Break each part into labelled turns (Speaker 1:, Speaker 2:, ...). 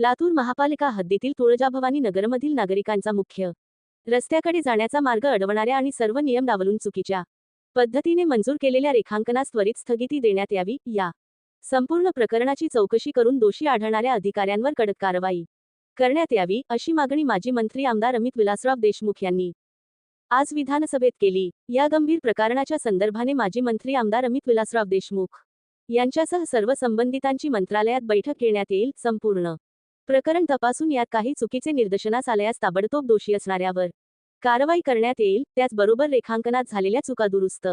Speaker 1: लातूर महापालिका हद्दीतील तुळजाभवानी नगरमधील नागरिकांचा मुख्य. रस्त्याकडे जाण्याचा मार्ग अडवणाऱ्या आणि सर्व नियम डावलून चुकीच्या. पद्धतीने मंजूर केलेल्या रेखांकनास त्वरित स्थगिती देण्यात यावी या. संपूर्ण प्रकरणाची चौकशी करून दोषी आढळणाऱ्या अधिकाऱ्यांवर कडक कारवाई. करण्यात यावी अशी मागणी माजी मंत्री आमदार अमित विलासराव देशमुख यांनी. आज विधानसभेत केली. या गंभीर प्रकरणाच्या संदर्भाने माजी मंत्री आमदार अमित विलासराव देशमुख यांच्यासह सर्व संबंधितांची मंत्रालयात बैठक घेण्यात येईल संपूर्ण. प्रकरण तपासून यात काही चुकीचे निदर्शनास आल्यास ताबडतोब दोषी असणाऱ्यावर कारवाई करण्यात येईल त्याचबरोबर रेखांकनात झालेल्या चुका दुरुस्त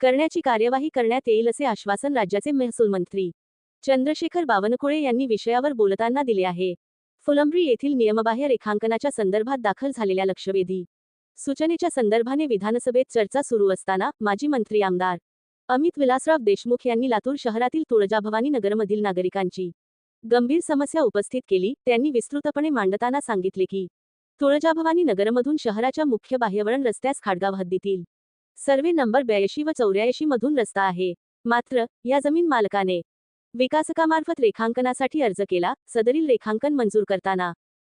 Speaker 1: करण्याची कार्यवाही करण्यात येईल असे आश्वासन राज्याचे महसूल मंत्री चंद्रशेखर बावनकुळे यांनी विषयावर बोलताना दिले आहे. फुलंब्री येथील नियमबाह्य रेखांकनाच्या संदर्भात दाखल झालेल्या लक्षवेधी सूचनेच्या संदर्भाने विधानसभेत चर्चा सुरू असताना माजी मंत्री आमदार अमित विलासराव देशमुख यांनी लातूर शहरातील तुळजाभवानी नगरमधील नागरिकांची गंभीर समस्या उपस्थित केली त्यांनी विस्तृतपणे मांडताना सांगितले की तुळजाभवानी नगरमधून शहराच्या मुख्य बाह्यवळण रस्त्यास खाडगाव हद्दीतील सर्वे नंबर ब्याऐंशी व चौऱ्याऐंशी मधून रस्ता आहे. मात्र या जमीन मालकाने विकासकामार्फत रेखांकनासाठी अर्ज केला सदरील रेखांकन मंजूर करताना.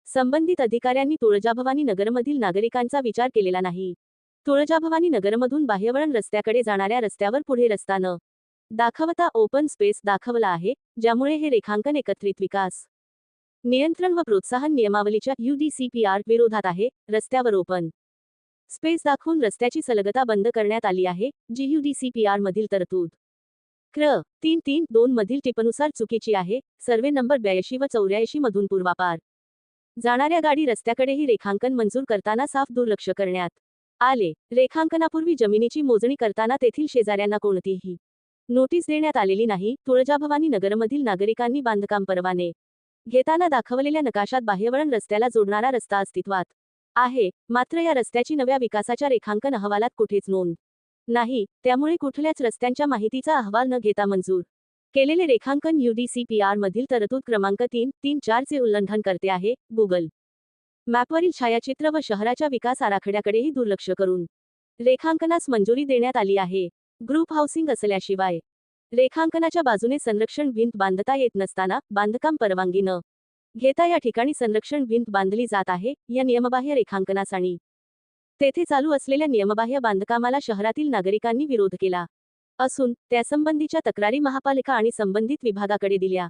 Speaker 1: संबंधित अधिकाऱ्यांनी तुळजाभवानी नगरमधील नागरिकांचा विचार केलेला नाही. तुळजाभवानी नगरमधून बाह्यवळण रस्त्याकडे जाणाऱ्या रस्त्यावर पुढे रस्ता न दाखवता ओपन स्पेस दाखवला आहे ज्यामुळे हे रेखांकन एकत्रित विकास. नियंत्रण व प्रोत्साहन नियमावलीच्या युडीसीपीआर विरोधात आहे रस्त्यावर ओपन. स्पेस दाखवून रस्त्याची सलगता बंद करण्यात आली आहे जी युडीसीपीआर मधील तरतूद. क्र. तीन तीन दोन मधील टिपनुसार चुकीची आहे सर्वे नंबर ब्याऐंशी व चौऱ्याऐंशी मधून पूर्वापार. जाणाऱ्या गाडी रस्त्याकडेही रेखांकन मंजूर करताना साफ दुर्लक्ष करण्यात आले. रेखांकनापूर्वी जमिनीची मोजणी करताना तेथील शेजाऱ्यांना कोणतीही नोटीस देण्यात आलेली नाही. तुळजाभवानी नगरमधील नागरिकांनी बांधकाम परवाने घेताना दाखवलेल्या नकाशात बाह्यवळण रस्त्याला जोडणारा रस्ता अस्तित्वात आहे. मात्र या रस्त्याची नव्या विकासाच्या रेखांकन अहवालात कुठेच नोंद नाही. त्यामुळे कुठल्याच रस्त्यांच्या माहितीचा अहवाल न घेता मंजूर केलेले रेखांकन युडीसीपीआर मधील तरतूद क्रमांक तीन तीन चार चे उल्लंघन करते आहे. गुगल मॅपवरील छायाचित्र व शहराच्या विकास आराखड्याकडेही दुर्लक्ष करून रेखांकनास मंजुरी देण्यात आली आहे. ग्रुप हाऊसिंग असल्याशिवाय रेखांकनाच्या बाजूने संरक्षण भिंत बांधता येत नसताना बांधकाम परवानगी न घेता या ठिकाणी संरक्षण भिंत बांधली जात आहे या नियमबाह्य रेखांकनासाठी. तेथे चालू असलेल्या नियमबाह्य बांधकामाला शहरातील नागरिकांनी विरोध केला असून त्यासंबंधीच्या तक्रारी महापालिका आणि संबंधित विभागाकडे दिल्या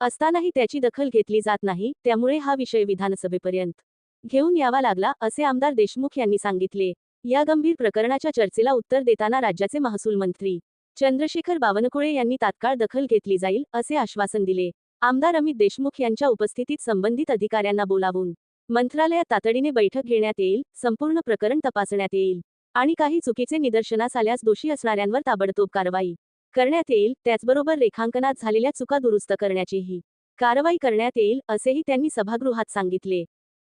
Speaker 1: असतानाही त्याची दखल घेतली जात नाही त्यामुळे हा विषय विधानसभेपर्यंत घेऊन यावा लागला असे आमदार देशमुख यांनी सांगितले. या गंभीर प्रकरणाच्या चर्चेला उत्तर देताना राज्याचे महसूल मंत्री चंद्रशेखर बावनकुळे यांनी तात्काळ दखल घेतली जाईल असे आश्वासन दिले. आमदार अमित देशमुख यांच्या उपस्थितीत संबंधित अधिकाऱ्यांना बोलावून मंत्रालयात तातडीने बैठक घेण्यात येईल संपूर्ण प्रकरण तपासण्यात येईल आणि काही चुकीचे निदर्शनास आल्यास दोषी असणाऱ्यांवर ताबडतोब कारवाई करण्यात येईल त्याचबरोबर रेखांकनात झालेल्या चुका दुरुस्त करण्याचीही कारवाई करण्यात येईल असेही त्यांनी सभागृहात सांगितले.